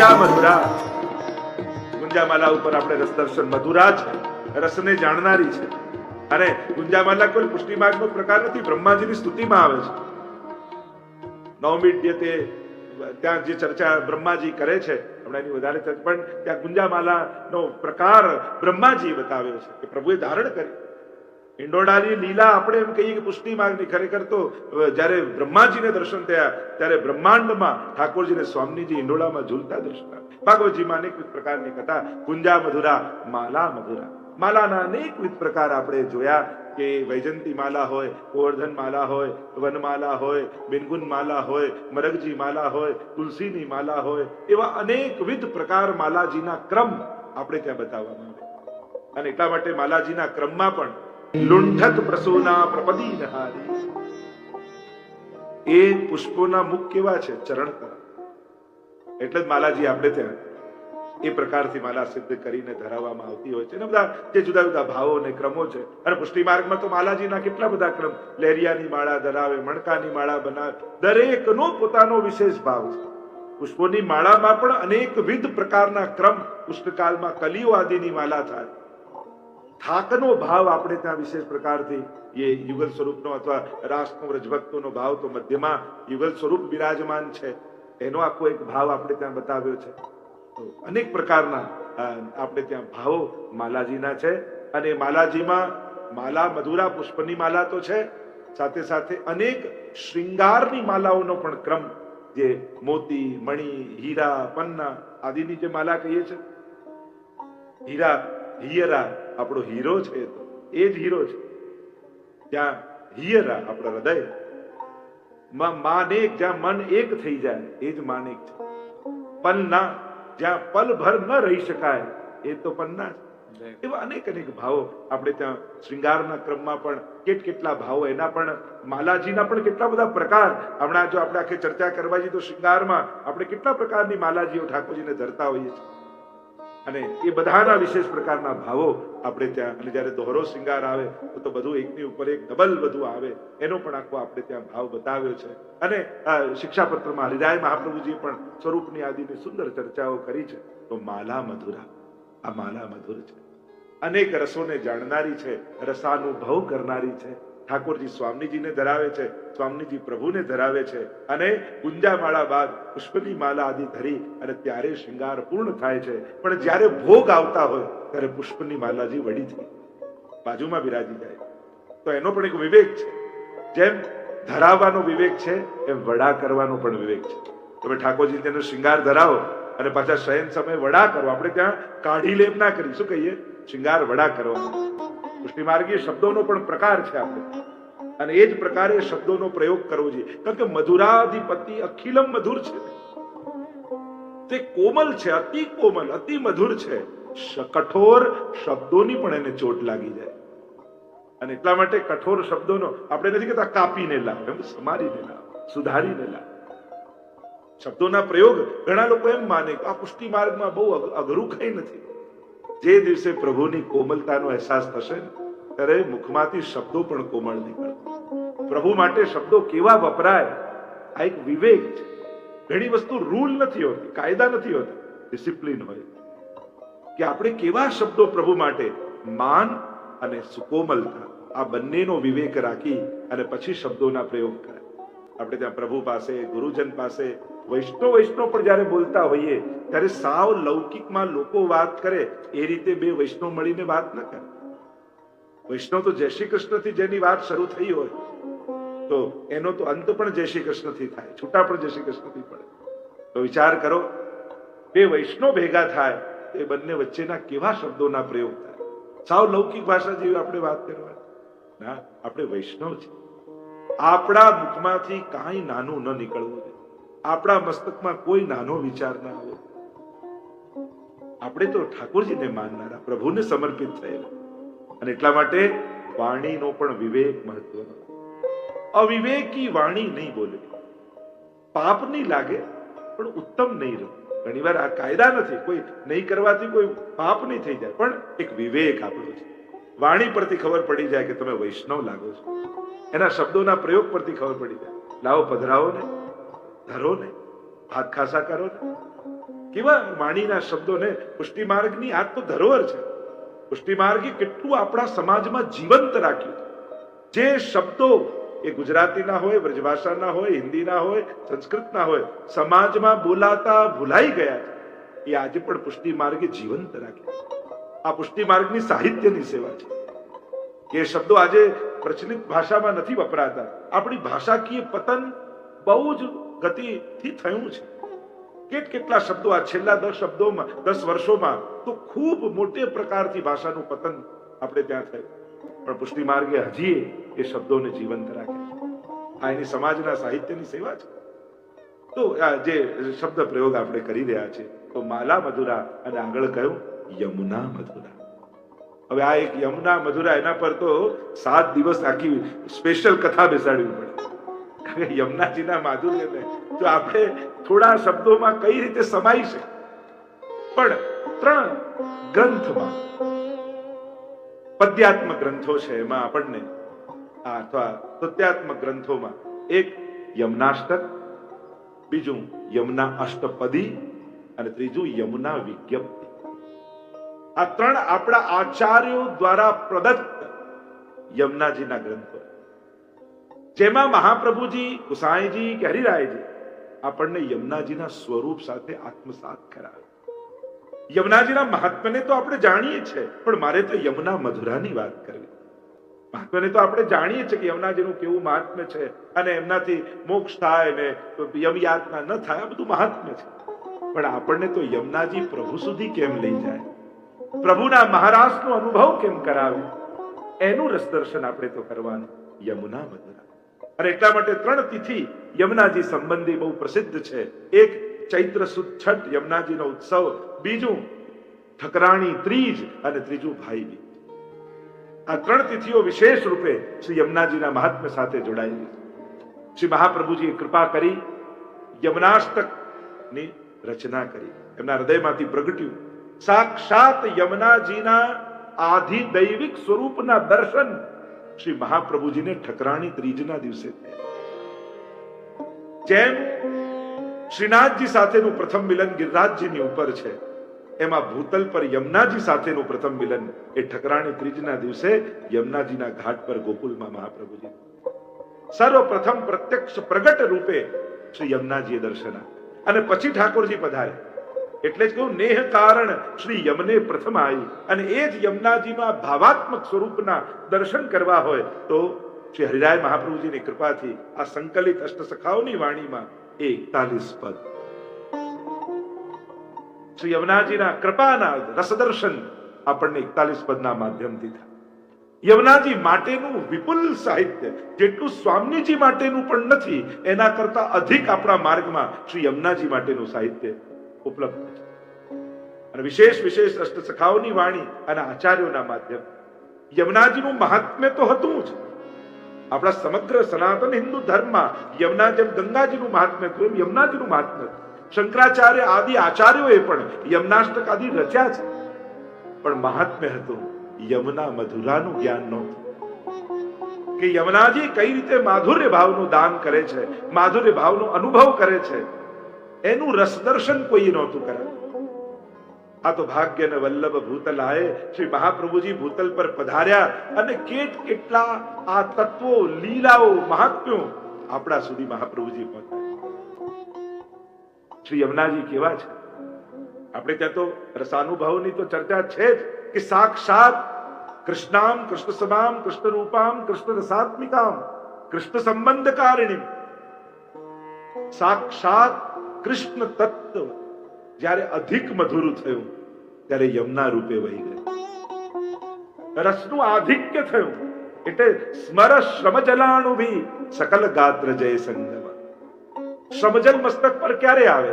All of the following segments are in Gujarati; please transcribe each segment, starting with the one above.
ગુંજા મધુરા. ગુંજામાલા ઉપર આપણે રસ દર્શન મધુરા છે રસને જાણનારી છે. અને ગુંજામાલા કોઈ પુષ્ટિ માર્ગનો પ્રકાર નથી, બ્રહ્માજીની સ્તુતિમાં આવે છે. નવમી તે ત્યાં જે ચર્ચા બ્રહ્માજી કરે છે, હમણાં એની વધારે પણ ત્યાં ગુંજામાલાનો પ્રકાર બ્રહ્માજી બતાવ્યો છે કે પ્રભુએ ધારણ કરી ઈંડોળાની લીલા આપણે એમ કહીએ કે પુષ્ટિ માર્ગની ખરેખર તો જ્યારે બ્રહ્માજીને દર્શન થયા, ત્યારે બ્રહ્માંડમાં ઠાકોરજીને સ્વામીજી હિંડોળામાં ઝૂલતા દર્શન ભાગવતજીમાં અનેક પ્રકારની કથા, કુંજા મધુરા, માલા મધુરા. માલાના અનેકવિધ પ્રકાર આપણે જોયા કે વૈજંતી માલા હોય, ગોવર્ધન માલા હોય વનમાલા હોય, બિનગુન માલા હોય, મરગજી માલા હોય, તુલસીની માલા હોય, એવા અનેકવિધ પ્રકાર માલાજીના ક્રમ આપણે ત્યાં બતાવવામાં આવે અને એટલા માટે માલાજીના ક્રમમાં પણ લુંઠત પ્રસૂના પ્રપદી નહારી એ પુષ્પોના મુખ કેવા છે? ચરણ પર. એટલે જ માલાજી આપણે ત્યાં એ પ્રકારથી માલા સિદ્ધ કરીને ધરાવવામાં આવતી હોય છે. ને બધા જે જુદા જુદા ભાવો અને ક્રમો છે. અને પુષ્ટિ માર્ગમાં તો માલાજીના કેટલા બધા ક્રમ. લેરિયાની માળા ધરાવે, મણકાની માળા બનાવે. દરેકનો પોતાનો વિશેષ ભાવ છે. પુષ્પોની માળામાં પણ અનેકવિધ પ્રકારના ક્રમ. પુષ્પકાલમાં કલિયો આદિની માલા થાય. થાકનો ભાવ આપણે ત્યાં વિશેષ પ્રકારથી એ યુગલ સ્વરૂપનો અથવા રાસનો વ્રજભક્તોનો ભાવ તો મધ્યમાં યુગલ સ્વરૂપ બિરાજમાન છે. એનો આખો એક ભાવ આપણે ત્યાં બતાવ્યો છે. અનેક પ્રકારના આપણે ત્યાં ભાવો માલાજીના છે અને માલાજીમાં માલા મધુરા પુષ્પની માલા તો છે. સાથે સાથે અનેક શ્રીંગારની માલાઓનો પણ ક્રમ જે મોતી, મણિ, હીરા, પન્ના આદિની જે માલા કહીએ છીએ હીરા, હિયરા આપણો હીરો છે એ જ હીરો છે. જ્યાં હિયરા આપણા હૃદય. માં માનેક જ્યાં મન એક થઈ જાય એ જ માનેક છે. પન્ના જ્યાં પલભર ન રહી શકાય એ તો પન્ના છે. એવા અનેક અનેક ભાવો આપણે ત્યાં શૃંગારના ક્રમમાં પણ કેટ કેટલા ભાવો એના પણ માલાજીના પણ કેટલા બધા પ્રકાર. હમણાં જો આપણે આખી ચર્ચા કરવા જઈએ તો શૃંગારમાં આપણે કેટલા પ્રકારની માલાજીઓ ઠાકોરજીને ધરતા હોઈએ છીએ. અને એ બધાના વિશેષ પ્રકારના ભાવો આપણે ત્યાં, અને જ્યારે દોહરો શિંગાર આવે, તો બધું એકની ઉપર એક ડબલ બધું આવે, એનો પણ આખો આપણે ત્યાં ભાવ બતાવ્યો છે. અને શિક્ષાપત્રમાં હરિરાય મહાપ્રભુજીએ પણ સ્વરૂપની આદિની સુંદર ચર્ચાઓ કરી છે. તો માલા મધુરા, આ માલા મધુર છે. અનેક રસોને જાણનારી છે, રસાનુભવ કરનારી છે. ઠાકોરજી સ્વામીજીને ધરાવે છે, સ્વામીજી પ્રભુને ધરાવે છે અને ગુંજામાળા બાદ પુષ્પની માલા આદિ ધરી અને ત્યારે શૃંગાર પૂર્ણ થાય છે. પણ જ્યારે ભોગ આવતા હોય, ત્યારે પુષ્પની માલાજી વળી જાય. બાજુમાં બિરાજી જાય. તો એનો પણ એક વિવેક છે. જેમ ધરાવવાનો વિવેક છે, એમ વડા કરવાનો પણ વિવેક છે. તમે ઠાકોરજી તેનો શૃંગાર ધરાવો અને પાછા શયન સમયે વડા કરો. આપણે ત્યાં કાઢી લેપ ના કરી. શું કહીએ? શૃંગાર વડા કરવાનો. પુષ્ટિમાર્ગીય શબ્દોનો પણ પ્રકાર છે આપણે. અને એ જ પ્રકારે શબ્દોનો પ્રયોગ કરવો જોઈએ. કારણ કે મધુરાધિપતિ અખિલમ મધુર છે. તે કોમલ છે, અતિ કોમલ, અતિ મધુર છે. કઠોર શબ્દોની પણ એને ચોટ લાગી જાય. અને એટલા માટે કઠોર શબ્દોનો આપણે નથી કહેતા કાપીને લાવ, એમ સમારીને લાવ, સુધારીને લાવ. શબ્દોના પ્રયોગ ઘણા લોકો એમ માને કે આ પુષ્ટિ માર્ગમાં બહુ અઘરું કઈ નથી. જે દિવસે પ્રભુની કોમલતાનો અહેસાસ થશે ત્યારે મુખમાંથી શબ્દો પણ કોમળ નીકળશે પ્રભુ માટે શબ્દો કેવા વપરાય? આ એક વિવેક છે. ઘણી વસ્તુ રૂલ નથી હોતી, કાયદા નથી હોતા, ડિસિપ્લિન હોય. કે આપણે કેવા શબ્દો પ્રભુ માટે માન અને સુકોમલતા, આ બંનેનો વિવેક રાખી અને પછી શબ્દોના પ્રયોગ કરે. આપણે ત્યાં પ્રભુ પાસે, ગુરુજન પાસે, વૈષ્ણવ વૈષ્ણવ પણ જ્યારે બોલતા હોઈએ, ત્યારે સાવ લૌકિકમાં લોકો વાત કરે, એ રીતે બે વૈષ્ણવ મળીને વાત ન કરે. વૈષ્ણવ તો જય શ્રી કૃષ્ણથી જેની વાત શરૂ થઈ હોય, તો એનો તો અંત પણ જય શ્રી કૃષ્ણથી થાય, છૂટા પણ જય શ્રી કૃષ્ણથી પડે. તો વિચાર કરો, બે વૈષ્ણવ ભેગા થાય એ બંને વચ્ચેના કેવા શબ્દોના પ્રયોગ થાય? સાવ લૌકિક ભાષા જેવી આપણે વાત કરવાની. ના, આપણે વૈષ્ણવ છે આપણા મુખમાંથી કાંઈ નાનું ન નીકળવું જોઈએ. આપણા મસ્તકમાં કોઈ નાનો વિચાર ના આવે. આપણે તો ઠાકોરજીને માનનારા, પ્રભુને સમર્પિત થયેલા. અને એટલા માટે વાણીનો પણ વિવેક મહત્વનો અવિવેકી વાણી નહીં બોલે. પાપ નહીં લાગે, પણ ઉત્તમ નહીં રહે. ઘણીવાર આ કાયદા નથી, કોઈ નહીં કરવાથી કોઈ પાપ નહીં થઈ જાય, પણ એક વિવેક આપણો છે. વાણી પરથી ખબર પડી જાય કે તમે વૈષ્ણવ લાગો છો. એના શબ્દોના પ્રયોગ પરથી ખબર પડી જાય. લાવો પધરાવો ને ધરો ને હાથ ખાસા કરો ને કેવા વાણીના શબ્દોને પુષ્ટિ માર્ગની આ તો ધરોહર છે. પુષ્ટિ માર્ગે કેટલું આપણા સમાજમાં જીવંત રાખ્યું. જે શબ્દો એ ગુજરાતીના હોય વ્રજભાષાના હોય, હિન્દીના હોય, સંસ્કૃતના હોય, સમાજમાં બોલાતા ભૂલાઈ ગયા છે. એ આજે પણ પુષ્ટિ માર્ગે જીવંત રાખ્યા આ પુષ્ટિ માર્ગની સાહિત્યની સેવા છે. એ શબ્દો આજે પ્રચલિત ભાષામાં નથી વપરાતા. આપણી ભાષાકીય પતન બહુ જ ગતિથી થયું છે. કેટ કેટલા શબ્દો આ છેલ્લા દસ શબ્દોમાં, દસ વર્ષોમાં તો ખૂબ મોટે પ્રકારથી ભાષાનું પતન આપણે ત્યાં થયું. પણ પુષ્ટિ માર્ગે હજી એ શબ્દોને જીવંત રાખે છે. આ એની સમાજના સાહિત્યની સેવા છે. તો આ જે શબ્દ પ્રયોગ આપણે કરી રહ્યા છે, તો માલા મધુરા અને આગળ કહ્યું. યમુના મધુરા હવે આ એક યમુના મધુરા એના પર તો સાત દિવસ આખી સ્પેશિયલ કથા બેસાડવી પડે. યમુનાજીના માધુર્યને તો આપણે થોડા શબ્દોમાં કઈ રીતે સમાઈ છે? પણ ત્રણ ગ્રંથમાં પદ્યાત્મક ગ્રંથો છે એમાં આપણને આ અથવા સ્તુત્યાત્મક ગ્રંથોમાં એક યમનાષ્ટક, બીજું યમુના અષ્ટપદી અને ત્રીજું યમુના વિજ્ઞપ્તિ. આ ત્રણ આપણા આચાર્યો દ્વારા પ્રદત્ત યમુનાજીના ગ્રંથો. જેમાં મહાપ્રભુજી, ગુસાઈજી કે હરિરાયજી આપણને યમુનાજીના સ્વરૂપ સાથે આત્મસાત કરાવે. યમુનાજીના મહાત્મને તો આપણે જાણીએ છીએ, પણ મારે તો યમુના મધુરાની વાત કરવી. મહાત્મને તો આપણે જાણીએ છીએ કે યમુનાજીનું કેવું મહાત્મ્ય છે અને એમનાથી મોક્ષ થાય ને યમયાતના ન થાય, આ બધું મહાત્મ્ય છે. પણ આપણને તો યમુનાજી પ્રભુ સુધી કેમ લઈ જાય? પ્રભુના મહારાજનો અનુભવ કેમ કરાવે એનું રસદર્શન આપણે તો કરવાનું. યમુના મધુરા અને એટલા માટે ત્રણ તિથિ યમુનાજી સંબંધી બહુ પ્રસિદ્ધ છે. એક ચૈત્ર સુદ યમુનાજીનો ઉત્સવ, બીજું ઠકરાણી ત્રીજ અને ત્રીજું ભાઈ આ ત્રણ તિથિઓ વિશેષ રૂપે શ્રી યમુનાજીના મહાત્મ્ય સાથે જોડાયેલી. શ્રી મહાપ્રભુજીએ કૃપા કરી યમનાષ્ટકની રચના કરી. એમના હૃદયમાંથી પ્રગટ્યું. સાક્ષાત યમુનાજીના આધિ દૈવિક સ્વરૂપના દર્શન શ્રી મહાપ્રભુજીને ઠકરાણી ત્રીજના દિવસે જેમ શ્રીનાથજી સાથેનું પ્રથમ મિલન ગિરિરાજજીની ઉપર છે, એમાં ભૂતલ પર યમુનાજી સાથેનું પ્રથમ મિલન એ ઠકરાણી ત્રીજના દિવસે યમુનાજીના ઘાટ પર ગોકુલમાં મહાપ્રભુજી. સર્વપ્રથમ પ્રત્યક્ષ પ્રગટ રૂપે શ્રી યમુનાજીએ દર્શન. અને પછી ઠાકોરજી પધારે એટલે જ કહું, નેહ કારણ શ્રી યમને પ્રથમ આવી અને એ જ યમુનાજીના ભાવાત્મક સ્વરૂપના દર્શન કરવા હોય, તો શ્રી હરિરાય મહાપ્રભુજીની કૃપાથી આ સંકલિત અષ્ટસખાઓની વાણીમાં એકતાલીસ પદ. શ્રી યમુનાજીના કૃપાના રસદર્શન આપણને એકતાલીસ પદના માધ્યમથી થાય. યમુનાજી માટેનું વિપુલ સાહિત્ય, જેટલું સ્વામીજી માટેનું પણ નથી, એના કરતા અધિક આપણા માર્ગમાં શ્રી યમુનાજી માટેનું સાહિત્ય ઉપલબ્ધ છે. અને વિશેષ વિશેષ અષ્ટસખાઓની વાણી અને આચાર્યોના માધ્યમ યમુનાજીનું મહાત્મ્ય તો હતું જ. આપણા સમગ્ર સનાતન હિન્દુ ધર્મમાં યમુના ગંગાજીનું મહાત્મ્ય હતું એમ મહાત્મ્ય શંકરાચાર્ય આદિ આચાર્યોએ પણ યમનાષ્ટક આદિ રચ્યા છે. પણ મહાત્મ્ય હતું યમુના મધુરાનું જ્ઞાન નહોતું. કે યમુનાજી કઈ રીતે માધુર્ય ભાવનું દાન કરે છે, માધુર્ય ભાવનો અનુભવ કરે છે એનું રસદર્શન કોઈ નહોતું કરાવ્યું આ તો ભાગ્ય ને વલ્લભ ભૂતલ આયે શ્રી મહાપ્રભુજી ભૂતલ પર પધાર્યા અને કેટ કેટલા આ તત્વો, લીલાઓ મહાત્મ્યો આપણા સુધી મહાપ્રભુજી પહોંચ્યા. શ્રી યમુનાજી કેવા છે? આપણે ત્યાં તો રસાનુભવની તો ચર્ચા છે જ કે સાક્ષાત કૃષ્ણામ કૃષ્ણ સમામ કૃષ્ણ રૂપામ કૃષ્ણ રસાત્મિકામ કૃષ્ણ સંબંધ કારિણી સાક્ષાત કૃષ્ણ તત્વ જ્યારે અધિક મધુર થયું, ત્યારે યમના રૂપે વહી ગયું રસનું આધિક્ય થયું, એટલે સ્મર શ્રમજલાણુ ભી સકલ ગાત્ર જય સંગમ. શ્રમજલ મસ્તક પર ક્યારે આવે?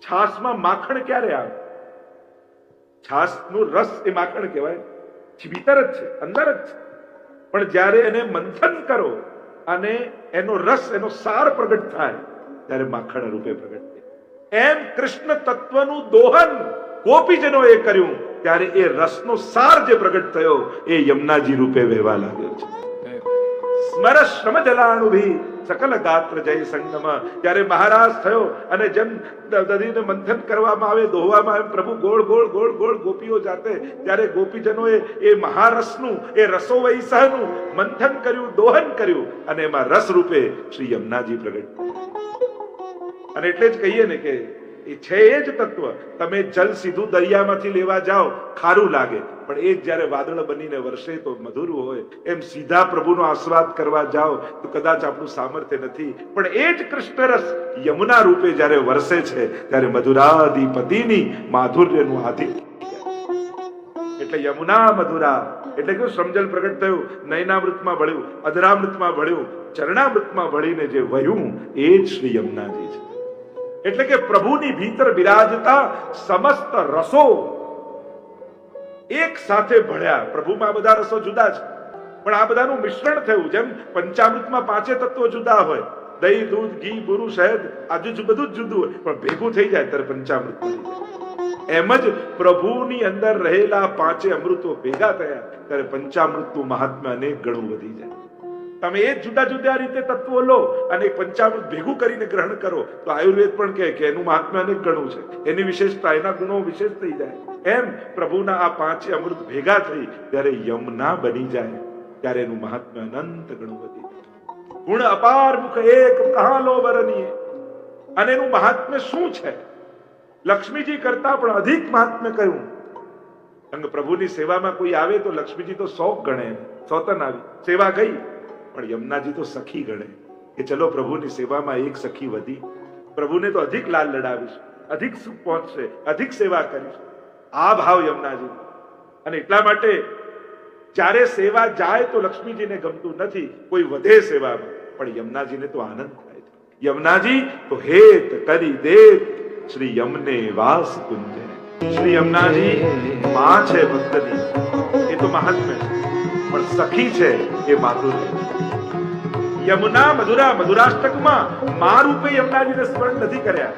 છાસમાં માખણ ક્યારે આવે? છાસનું રસ એ માખણ કહેવાય. ભીતર જ છે, અંદર જ છે. પણ જ્યારે એને મંથન કરો અને એનો રસ, એનો સાર પ્રગટ થાય ત્યારે માખણ રૂપે પ્રગટ થાય. એમ કૃષ્ણ તત્વનું દોહન ગોપીજનો એ કર્યું, ત્યારે એ રસનો સાર જે પ્રગટ થયો, એ યમુનાજી રૂપે વહેવા લાગ્યો છે. સ્મર શ્રમ જલાણુભી સકલ ગાત્ર જય સંગમ. જ્યારે મહારાજ થયો અને જેમ દધીને મંથન કરવામાં આવે, દોહવામાં આવે પ્રભુ ગોળ ગોળ ગોળ ગોળ ગોપીઓ જાતે, ત્યારે ગોપીજનોએ એ મહારસનું, એ રસો વૈસહનું મંથન કર્યું, દોહન કર્યું અને એમાં રસ રૂપે શ્રી યમુનાજી પ્રગટ અને એટલે જ કહીએ ને કે એ છે એ જ તત્વ. તમે જલ સીધું દરિયામાંથી લેવા જાઓ, ખારું લાગે. પણ એ જ્યારે વાદળ બનીને વરસે તો મધુર હોય. એમ સીધા પ્રભુનો આસ્વાદ કરવા જાઓ, તો કદાચ આપણું સામર્થ્ય નથી. પણ એ જ કૃષ્ણ રસ યમુના રૂપે જ્યારે વરસે છે, ત્યારે મધુરાધિપતિની માધુર્યનું આધિક્ય. એટલે યમુના મધુરા, એટલે કે સમજલ પ્રગટ થયું, નયનામૃતમાં ભળ્યું, અધરામૃતમાં ભળ્યું, ચરણામૃતમાં ભળીને જે વહ્યું એ જ શ્રી યમુનાજી છે. એટલે કે પ્રભુની ભીતર બિરાજતા સમસ્ત રસો એક સાથે ભળ્યા. પ્રભુમાં બધા રસો જુદા છે પણ આ બધાનું મિશ્રણ થયું. જેમ પંચામૃતમાં પાંચે તત્વો જુદા હોય. દહીં, દૂધ, ઘી, બુરુ, શહેદ આજુ બધું જ જુદું હોય. પણ ભેગું થઈ જાય ત્યારે પંચામૃત. એમ જ પ્રભુની અંદર રહેલા પાંચે અમૃતો ભેગા થયા. ત્યારે પંચામૃતનું મહાત્મ્ય અનેક ગણું વધી જાય. તમે એ જુદા જુદા રીતે તત્વો લો અને પંચામૃત ભેગું કરીને ગ્રહણ કરો, તો આયુર્વેદ પણ કહે કે એનું મહાત્મ્ય અનેક ગણું છે. એની વિશેષતા, એના ગુણો વિશેષ થઈ જાય. એમ પ્રભુના આ પાંચે અમૃત ભેગા થઈ ત્યારે યમના બની જાય, ત્યારે એનું મહાત્મ્ય અનંત ગણું વધી ગુણ અપાર મુખ એક કહા લો વરનીય અને એનું મહાત્મ્ય શું છે? લક્ષ્મીજી કરતા પણ અધિક મહાત્મ્ય કહ્યું અંગ પ્રભુની સેવામાં કોઈ આવે તો લક્ષ્મીજી તો શોખ ગણે, સોતન આવી. સેવા ગઈ? પણ યમુનાજી તો સખી ગણે. કે ચલો પ્રભુની સેવામાં એક સખી વધી. પ્રભુને તો અધિક લાલ લડાવીશ, અધિક સુખ પહોંચશે, અધિક સેવા કરીશ. આ ભાવ યમુનાજી અને એટલા માટે જ્યારે સેવા જાય તો લક્ષ્મીજીને ગમતું નથી, કોઈ વધે સેવામાં. પણ યમુનાજીને તો આનંદ થાય છે. યમુનાજી, તો હેત કરી દેત, શ્રી યમને વાસ કુંજે શ્રી યમુનાજી, માં છે ભક્તની. એ તો મહાત્મ્ય છે. પણ સખી છે એ માધુરી. યમુના મધુરા મધુરાષ્ટકમાં મા રૂપે યમુનાજીને સ્મરણ નથી કર્યા.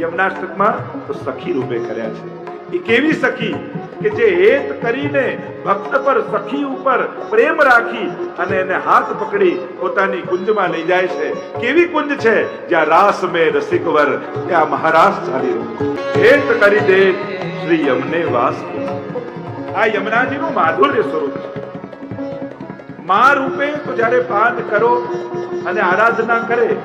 યમુનાષ્ટકમાં તો સખી રૂપે કર્યા છે. એ કેવી સખી કે જે હેત કરીને ભક્ત પર સખી ઉપર પ્રેમ રાખી અને એને હાથ પકડી પોતાની કુંજમાં લઈ જાય છે. કેવી કુંજ છે? જ્યાં રાસ મે રસિકવર ત્યાં મહારાસ ચાલી રહ્યું. હેત કરી દે શ્રી યમને વાસ. આ યમુનાજીનું માધુર્ય સ્વરૂપ છે. મા રૂપે તો જ્યારે પાન કરો અને આરાધના કરે,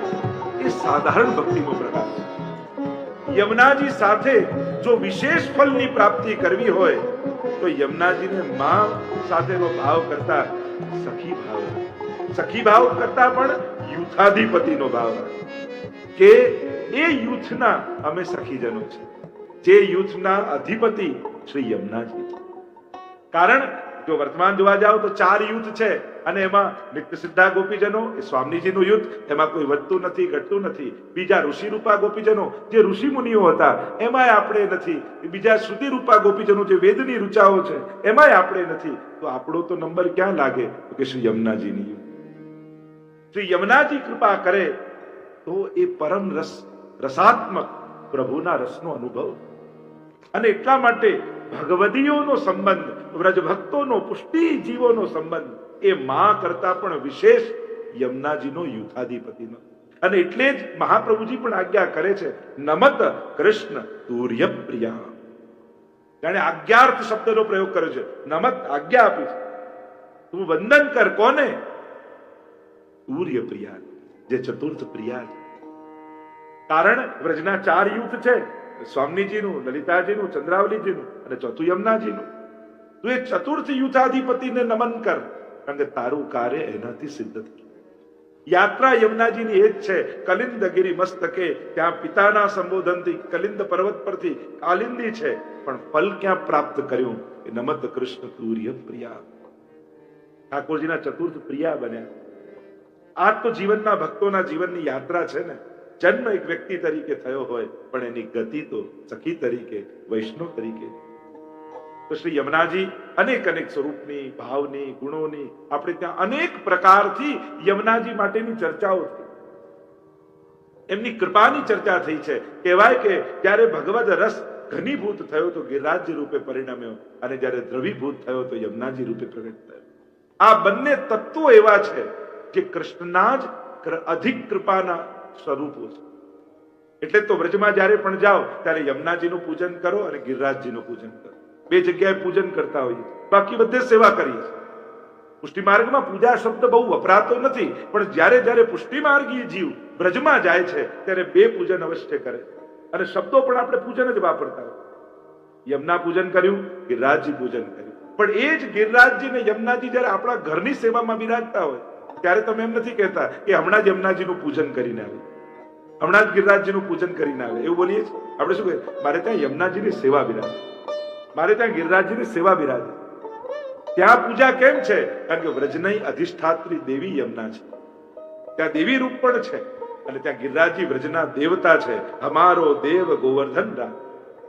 એ સાધારણ ભક્તિનો પ્રકાર છે. યમુનાજી સાથે જો વિશેષ ફળની પ્રાપ્તિ કરવી હોય, તો યમુનાજીને મા સાથેનો ભાવ કરતા સખી ભાવ. સખી ભાવ કરતા પણ યુથાધિપતિનો ભાવ. કે એ યુથના અમે સખીજનો છે. જે યુથના અધિપતિ શ્રી યમુનાજી. કારણ જો વર્તમાન જોવા જાવ તો ચાર યુદ્ધ છે અને એમાં નિત્ય સિદ્ધા ગોપીજનો, એ સ્વામીજીનું યુદ્ધ, એમાં કોઈ વધતું નથી, ઘટતું નથી. બીજા ઋષિ રૂપા ગોપીજનો, જે ઋષિ મુનિઓ હતા, એમાંય આપણે નથી. બીજા શ્રુતિ રૂપા ગોપીજનો, જે વેદની રૂચાઓ છે, એમાંય આપણે નથી. તો આપણો તો નંબર ક્યાં લાગે? કે શ્રી યમુનાજીની. શ્રી યમુનાજી કૃપા કરે, તો એ પરમ રસ, રસાત્મક પ્રભુના રસનો અનુભવ. અને એટલા માટે ભગવદીઓનો સંબંધ વ્રજ ભક્તોનો પુષ્ટિ જીવોનો સંબંધ. એ માં કરતા પણ વિશેષ યમુનાજીનો યુથાધિપતિનો અને એટલે જ મહાપ્રભુજી પણ આજ્ઞા કરે છે, નમત કૃષ્ણ તુર્ય પ્રિયા જાણે આજ્ઞાર્થ શબ્દનો પ્રયોગ કર્યો છે. નમત આજ્ઞા આપી છે. તું વંદન કર કોને? તુર્ય પ્રિયા જે ચતુર્થ પ્રિયા કારણ વ્રજના ચાર યુથ છે. સ્વામીજીનું, લલિતાજીનું, ચંદ્રાવલીજીનું અને ચોથું યમુનાજીનું. તું એ ચતુર્થ યુદ્ધાધિપતિને નમન કર, કારણ કે તારું કાર્ય એનાથી સિદ્ધ થયું. યાત્રા યમુનાજીની એ જ છે, કલિંદગીરી મસ્તકે ત્યાં પિતાના સંબોધનથી, કલિંદ પર્વત પરથી કાલિંદી છે, પણ ફલ ક્યાં પ્રાપ્ત કર્યું? એ નમત કૃષ્ણ તુર્ય પ્રિયા. ઠાકોરજીના ચતુર્થ પ્રિયા બન્યા. આ તો જીવનના ભક્તોના જીવનની યાત્રા છે ને. જન્મ એક વ્યક્તિ તરીકે થયો હોય, પણ એની ગતિ તો સખી તરીકે, વૈષ્ણવ તરીકે. તો શ્રી યમુનાજી અનેક અનેક સ્વરૂપની, ભાવની, ગુણોની, આપણે ત્યાં અનેક પ્રકારથી યમુનાજી માટેની ચર્ચાઓ થઈ. એમની કૃપાની ચર્ચા થઈ છે. કહેવાય કે જ્યારે ભગવદ રસ ઘનીભૂત થયો તો ગિરિરાજ્ય રૂપે પરિણમ્યો અને જ્યારે દ્રવીભૂત થયો તો યમુનાજી રૂપે પ્રગટ થયો. આ બંને તત્વો એવા છે જે કૃષ્ણના જ અધિક કૃપાના સ્વરૂપો છે. એટલે તો વ્રજમાં જ્યારે પણ જાઓ ત્યારે યમુનાજીનું પૂજન કરો અને ગિરિરાજજીનું પૂજન કરો. બે જગ્યાએ પૂજન કરતા હોઈએ. બાકી બધે સેવા કરીએ પુષ્ટિ માર્ગમાં પૂજા શબ્દ બહુ વપરાતો નથી, પણ જ્યારે જ્યારે પુષ્ટિ માર્ગીય જીવ બ્રજમાં જાય છે, ત્યારે બે પૂજન અવશ્ય કરે. અને શબ્દો પણ આપણે પૂજન જ વાપરતા હોય. યમના પૂજન કર્યું, ગિરરાજજી પૂજન કર્યું. પણ એ જ ગિરરાજજી ને યમનાજી જ્યારે આપણા ઘરની સેવામાં બિરાજતા હોય, ત્યારે તમે એમ નથી કહેતા કે હમણાં જ યમનાજીનું પૂજન કરીને આવે. હમણાં જ ગિરરાજજીનું પૂજન કરીને આવે. એવું બોલીએ છીએ. આપણે શું કહીએ? મારે ત્યાં યમનાજીની સેવા બિરાજે મારે ત્યાં ગિરિરાજજીની સેવા બિરાજે. ત્યાં પૂજા કેમ છે? કારણ કે વ્રજની અધિષ્ઠાત્રી દેવી યમુના છે. ત્યાં દેવી રૂપ પણ છે અને ત્યાં ગિરિરાજજી વ્રજના દેવતા છે. અમારો દેવ ગોવર્ધન રામ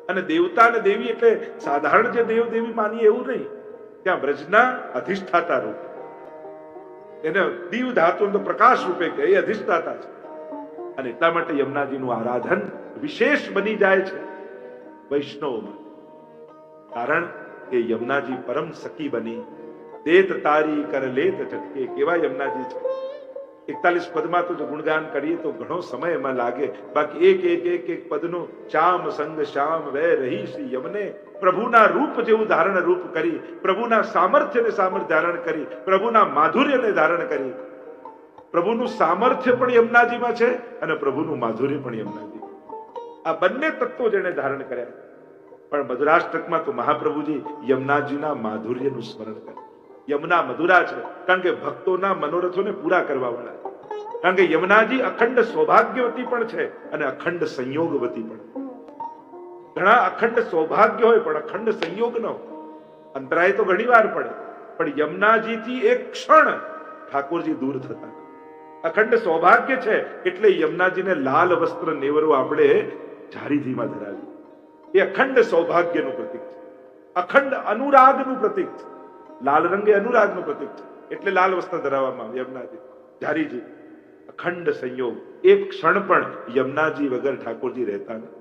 અને દેવતા અને દેવી એટલે સાધારણ જે દેવ દેવી માનીએ એવું નહીં. ત્યાં વ્રજના અધિષ્ઠાતા રૂપ. એને દીવ ધાતુ પ્રકાશ રૂપે કે એ અધિષ્ઠાતા છે. અને એટલા માટે યમુનાજીનું આરાધન વિશેષ બની જાય છે. વૈષ્ણવમાં. કારણ કે યમુનાજી પરમ સખી બની. દેત તારી કર લેત ઝટકે કેવા યમુનાજી છે? એકતાલીસ પદમાં તો ગુણગાન કરીએ તો ઘણો સમય એમાં લાગે. બાકી એક એક એક એક પદનું શ્યામ સંગ શ્યામ વે રહી શ્રી યમને. પ્રભુના રૂપ જેવું ધારણ રૂપ કરી, પ્રભુના સામર્થ્યને સામર્થ્ય ધારણ કરી, પ્રભુના માધુર્યને ધારણ કરી. પ્રભુનું સામર્થ્ય પણ યમુનાજીમાં છે અને પ્રભુનું માધુર્ય પણ યમુનાજી આ બંને તત્વો જેને ધારણ કર્યા. પણ મધુરાષ્ટકમાં તો મહાપ્રભુજી યમુનાજીના માધુર્યનું સ્મરણ કરે. યમુના મધુરા છે, કારણ કે ભક્તોના મનોરથોને પૂરા કરવા વાળા કારણ કે યમુનાજી અખંડ સૌભાગ્યવતી પણ છે અને અખંડ સંયોગવતી પણ. ઘણા અખંડ સૌભાગ્ય હોય પણ અખંડ સંયોગ ન અંતરાય તો ઘણી વાર પડે, પણ યમુનાજીથી એક ક્ષણ ઠાકોરજી દૂર થતા. અખંડ સૌભાગ્ય છે એટલે યમુનાજીને લાલ વસ્ત્ર નેવરો આપણે જારીજીમાં ધરાવી એ અખંડ સૌભાગ્યનું પ્રતીક છે. અખંડ અનુરાગનું પ્રતીક છે. લાલ રંગે અનુરાગનું પ્રતીક છે. એટલે લાલ વસ્ત્ર ધરાવવામાં યમુનાજી. ધારીજી અખંડ સંયોગ. એક ક્ષણ પણ યમુનાજી વગર ઠાકોરજી રહેતા નથી.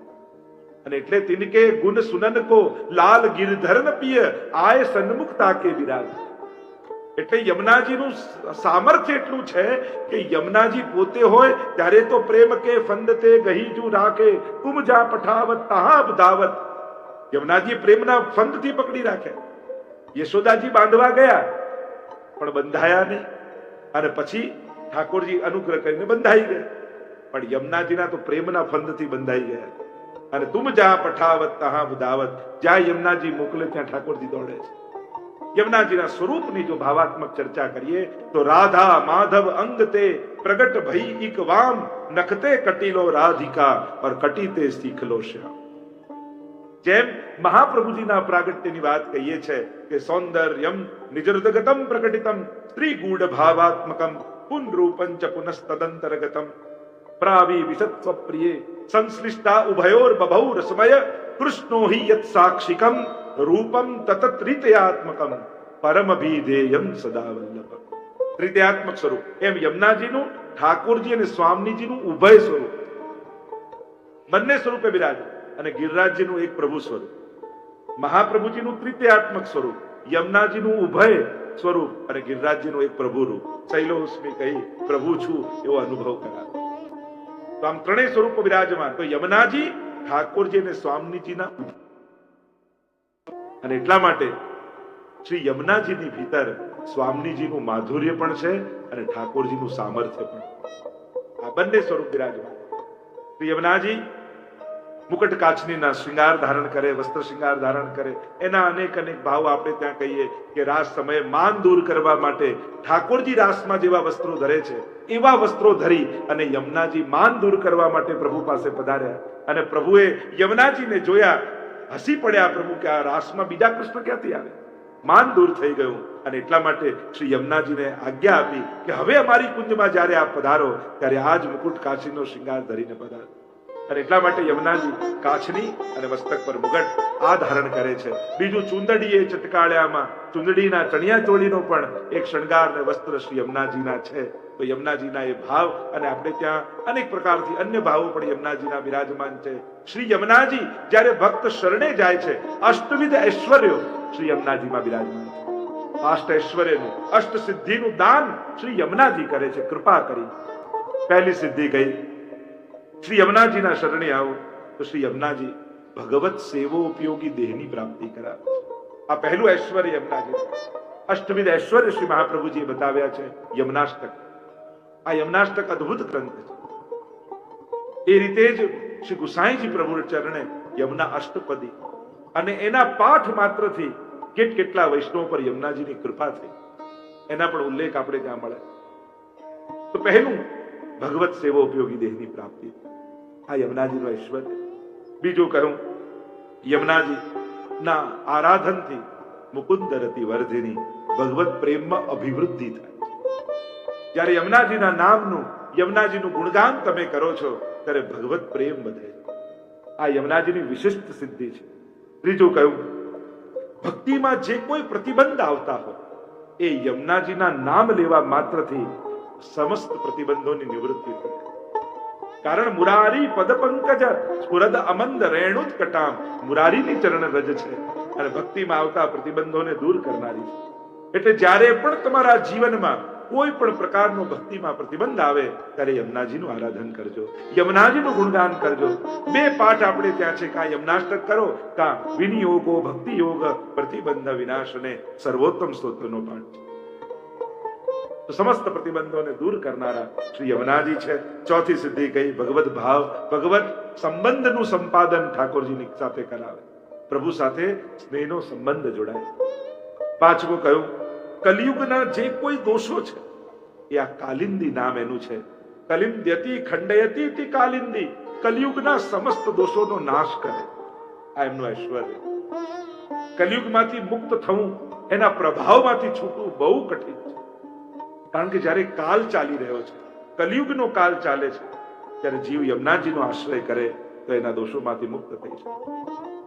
અને એટલે તિનકે ગુણ સુનન કો, લાલ ગિરધર પિય, આય સન્મુખતા કે વિરાજ એટલે યમુનાજીનું સામર્થ્ય એટલું છે કે યમુનાજી પોતે હોય ત્યારે તો પ્રેમ કે ફંદ તે ગહીજુ રાખે કુમજા પઠાવત તહાબ દાવત યમુનાજી પ્રેમના ફંદથી પકડી રાખે. યશોદાજી બાંધવા ગયા, પણ બંધાયા નહીં. અને પછી ઠાકોરજી અનુગ્રહ કરીને બંધાઈ ગયા. પણ યમુનાજીના તો પ્રેમના ફંદથી બંધાઈ ગયા. અને તુમ જા પઠાવત તહાબ દાવત જ્યાં યમુનાજી મોકલે ત્યાં ઠાકોરજી દોડે છે. યમુનાજીના સ્વરૂપની જો ભાવાત્મક ચર્ચા કરીએ તો રાધા માધવ અંગ તે પ્રગટ ભઈ ઇક વામ નખતે કટીલો રાધિકા और કટીતે શીખલો શ્યામ જેમ મહાપ્રભુજીના પ્રાગટ્યની વાત કહીએ છે કે સૌંદર્યમ નિજૃતગતમ પ્રકટિતમ સ્ત્રી ગૂઢ ભાવાત્મકમ પુનરૂપં ચ પુનસ્તદંતરગતમ પ્રાવી વિસત્વ પ્રિયે સંશ્લિષ્ટા ઉભયોર બભૌ રસમય કૃષ્ણો હિ યત સાક્ષિકમ રૂપમ તતત્રિતયાત્મકમ પરમ ભીધેયમ સદા વલ્લભ ત્રિતયાત્મક સ્વરૂપ એમ યમુનાજીનું ઠાકોરજી અને સ્વામીજીનું ઉભય સ્વરૂપ બંને સ્વરૂપે બિરાજ અને ગિરિરાજજીનું એક પ્રભુ સ્વરૂપ મહાપ્રભુજીનું ત્રિતયાત્મક સ્વરૂપ યમુનાજીનું ઉભય સ્વરૂપ અને ગિરિરાજજીનું એક પ્રભુ રૂપ શૈલોસ્મી કહી પ્રભુ છું એવો અનુભવ કરાવે તો આમ ત્રણેય સ્વરૂપો બિરાજમાન તો યમુનાજી ઠાકોરજી અને સ્વામીજીના અને એટલા માટે શ્રી યમુનાજીની ભીતર સ્વામીજીનું માધુર્ય પણ છે અને ઠાકોરજીનું સામર્થ્ય પણ આ બંને સ્વરૂપ બિરાજમાન. શ્રી યમુનાજી મુકટ કાચનીના શૃંગાર ધારણ કરે, વસ્ત્ર શૃંગાર ધારણ કરે. એના અનેક અનેક ભાવ આપણે ત્યાં કહીએ કે રાસ સમયે માન દૂર કરવા માટે ઠાકોરજી રાસમાં જેવા વસ્ત્રો ધરે છે, એવા વસ્ત્રો ધરી અને યમુનાજી માન દૂર કરવા માટે પ્રભુ પાસે પધાર્યા. અને પ્રભુએ યમુનાજીને જોયા હસી પડ્યા પ્રભુ કે આ રાસમાં બીજા કૃષ્ણ ક્યાંથી આવે? માન દૂર થઈ ગયું અને એટલા માટે શ્રી યમુનાજીને આજ્ઞા આપી કે હવે અમારી કુંજમાં જ્યારે આપ પધારો, ત્યારે આજ મુકુટ કાશીનો શિંગાર ધરીને પધારો. અને એટલા માટે યમુનાજી કાછની અને મસ્તક પર મુગટ આ ધારણ કરે છે. બીજું ચુંદડી એ ચટકાળ્યામાં, ચુંદડીના ચણિયા ચોળીનો પણ એક શણગાર ને વસ્ત્ર શ્રી યમુનાજીના છે. યમુનાજીના એ ભાવ અને આપણે ત્યાં અનેક પ્રકારથી અન્ય ભાવો પણ યમુનાજીના બિરાજમાન છે. શ્રી યમુનાજી જ્યારે ભક્ત શરણે જાય છે, અષ્ટવિધ ઐશ્વર્યો શ્રી યમુનાજીમાં બિરાજમાન છે. અષ્ટ ઐશ્વર્યનું, અષ્ટ સિદ્ધિનું દાન શ્રી યમુનાજી કરે છે. કૃપા કરી. પહેલી સિદ્ધિ ગઈ શ્રી યમુનાજીના શરણે આવો. તો શ્રી યમુનાજી, ભગવત સેવો ઉપયોગી દેહની પ્રાપ્તિ કરાવે આ પહેલું ઐશ્વર્ય યમુનાજી અષ્ટવિધ ઐશ્વર્ય શ્રી મહાપ્રભુજીએ બતાવ્યા છે. યમનાષ્ટક. આ યમનાષ્ટક અદ્ભુત ગ્રંથ છે. એ રીતે જ શ્રી ગુસાઈજી પ્રભુ ચરણે યમુના અષ્ટપદી અને એના પાઠ માત્રથી કેટ કેટલા વૈષ્ણવ પર યમુનાજીની કૃપા થઈ. એના પણ ઉલ્લેખ આપણે ત્યાં મળે. તો પહેલું ભગવત સેવો ઉપયોગી દેહની પ્રાપ્તિ. આ યમુનાજીનું ઐશ્વર્ય બીજું કહ્યું યમુનાજી ના આરાધનથી મુકુંદરતી વર્ધિની ભગવત પ્રેમમાં અભિવૃદ્ધિ થાય જ્યારે યમુનાજીના નામનું, યમુનાજીનું ગુણગાન તમે કરો છો, ત્યારે ભગવત પ્રેમ વધે. આ યમુનાજીની વિશિષ્ટ સિદ્ધિ છે. ત્રીજું કહ્યું, ભક્તિમાં જે કોઈ પ્રતિબંધ આવતા હોય, એ યમુનાજીના નામ લેવા માત્રથી સમસ્ત પ્રતિબંધોની નિવૃત્તિ થાય. કારણ મુરારી પદ પંકજ સ્ફુરદ અમંદ રેણુત કટામ. મુરારીની ચરણ રજ છે અને ભક્તિમાં આવતા પ્રતિબંધોને દૂર કરનારી છે. એટલે જ્યારે પણ તમારા જીવનમાં કોઈ પણ પ્રકારનો ભક્તિમાં પ્રતિબંધ આવે, ત્યારે યમુનાજીનું આરાધન કરજો. યમુનાજીનું ગુણગાન કરજો. બે પાઠ આપણે ત્યાં છે કા યમનાષ્ટક કરો કા વિનિયોગો ભક્તિ યોગ પ્રતિબંધ વિનાશને સર્વોત્તમ સ્તોત્રનો પાઠ. સમસ્ત પ્રતિબંધોને દૂર કરનારા શ્રી યમુનાજી છે. ચોથી સિદ્ધિ કહી ભગવત ભાવ ભગવત સંબંધનું સંપાદન ઠાકોરજીની સાથે કરાવે. પ્રભુ સાથે સ્નેહનો સંબંધ જોડાય. પાંચમું કહ્યું કલિયુગના જે કોઈ દોષો છે, એ આ કાલિંદી નામ એનું છે. કલિંદ્યતી, ખંડયતી, તી કાલિંદી, કલિયુગના સમસ્ત દોષોનો નાશ કરે. આ એમનું ઐશ્વર્ય. કલિયુગમાંથી મુક્ત થવું, એના પ્રભાવમાંથી છૂટવું બહુ કઠિન છે. કારણ કે જ્યારે કાલ ચાલી રહ્યો છે, કલિયુગનો કાલ ચાલે છે, ત્યારે જીવ યમુનાજીનો આશ્રય કરે તો એના દોષોમાંથી મુક્ત થઈ જાય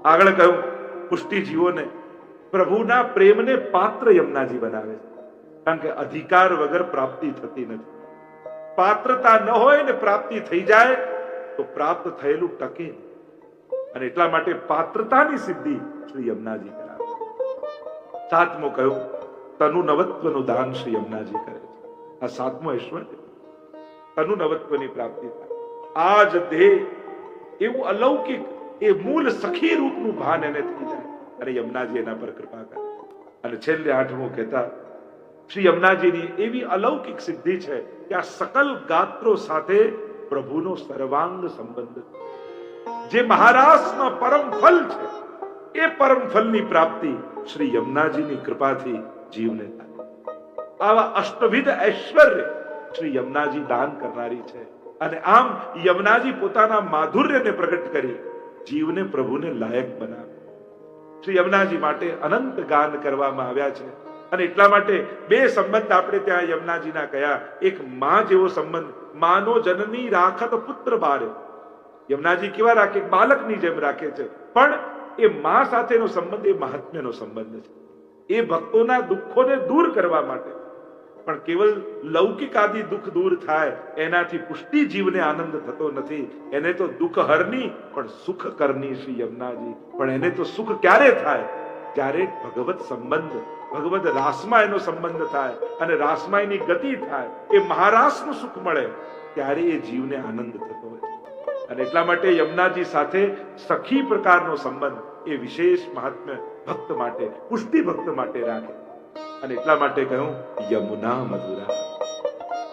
આગળ કહ્યું પુષ્ટિ જીવોને પ્રભુના પ્રેમને પાત્ર યમનાજી બનાવે છે. કારણ કે અધિકાર વગર પ્રાપ્તિ થતી નથી. પાત્રતા ન હોય ને પ્રાપ્તિ થઈ જાય, તો પ્રાપ્ત થયેલું ટકે અને એટલા માટે પાત્રતાની સિદ્ધિ શ્રી યમનાજી કરાવે સાતમો કહ્યું, તનુ નવત્વનું દાન શ્રી યમનાજી કરે છે. આ સાતમો ઐશ્વર્ય તનુ નવત્વની પ્રાપ્તિ થાય. આ દેહ એવું અલૌકિક, એ મૂળ સખી રૂપનું ભાન એને થઈ જાય. અને યમુનાજી એના પર કૃપા કરે. અને છેલ્લે આઠમું કહેતા, શ્રી યમુનાજીની એવી અલૌકિક સિદ્ધિ છે કે આ સકલ ગાત્રો સાથે પ્રભુનો સર્વાંગ સંબંધ જે મહારાષ્ટ્રમાં પરમ ફલ છે, એ પરમ ફલની પ્રાપ્તિ શ્રી યમુનાજીની કૃપાથી જીવને થાય. આવા અષ્ટવિધ ઐશ્વર્ય શ્રી યમુનાજી દાન કરનારી છે. અને આમ યમુનાજી પોતાના માધુર્યને પ્રગટ કરી જીવને પ્રભુને લાયક બનાવે. શ્રી યમુનાજી માટે અનંત ગાન કરવામાં આવ્યા છે. અને એટલા માટે બે સંબંધ આપણે ત્યાં યમુનાજીના કયા. એક માં જેવો સંબંધ, માનો જનની રાખત પુત્ર બારે યમુનાજી કેવા રાખે? બાલકની જેમ રાખે છે. પણ એ માં સાથેનો સંબંધ એ મહાત્મ્યનો સંબંધ છે. એ ભક્તોના દુઃખોને દૂર કરવા માટે પણ કેવલ લૌકિક આદિ દુઃખ દૂર થાય, એનાથી પુષ્ટિ જીવને આનંદ થતો નથી. એને તો દુઃખ હરની, પણ સુખ કરની શ્રી યમુનાજી. પણ એને તો સુખ ક્યારે થાય? જ્યારે ભગવત સંબંધ, ભગવત રાસમાં એનો સંબંધ થાય અને રાસમાં એની ગતિ થાય, એ મહારાસનું સુખ મળે, ત્યારે એ જીવને આનંદ થતો હોય. અને એટલા માટે યમુનાજી સાથે સખી પ્રકારનો સંબંધ એ વિશેષ મહાત્મ્ય ભક્ત માટે, પુષ્ટિ ભક્ત માટે રાખે. અને એટલા માટે કહ્યું યમુના મધુરા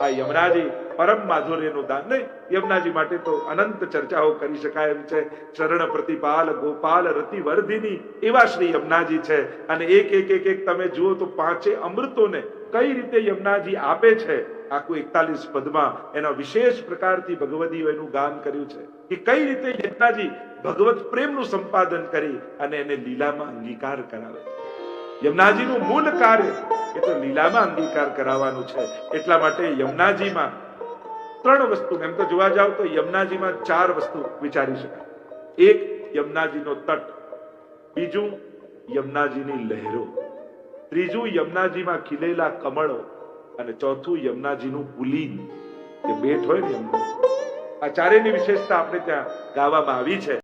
આ યમુનાજી પરમ માધુર્યનું દાન નહીં, યમુનાજી માટે તો અનંત ચર્ચાઓ કરી શકાય એમ છે. ચરણ પ્રતિપાલ, ગોપાલ રતિ વર્ધિની એવા શ્રી યમુનાજી છે. અને એક એક એક એક તમે જુઓ તો પાંચે અમૃતોને કઈ રીતે યમુનાજી આપે છે? આખું એકતાલીસ પદમાં એના વિશેષ પ્રકારથી ભગવદીઓ એનું ગાન કર્યું છે કે કઈ રીતે યમુનાજી ભગવત પ્રેમનું સંપાદન કરી અને એને લીલામાં અંગીકાર કરાવે છે. યમુનાજીનું મૂળ કાર્ય એ તો લીલામાં અંગીકાર કરાવવાનું છે. એટલા માટે યમુનાજીમાં ત્રણ વસ્તુ, એમ તો જોવા જાવ તો યમુનાજીમાં ચાર વસ્તુ વિચારી શકાય. એક, યમુનાજીનો તટ. બીજું, યમુનાજીની લહેરો. ત્રીજું, યમુનાજીમાં ખીલેલા કમળો. અને ચોથું, યમુનાજીનું પુલીન જે બેટ હોય ને યમુના આ ચારેયની વિશેષતા આપણે ત્યાં ગાવામાં આવી છે.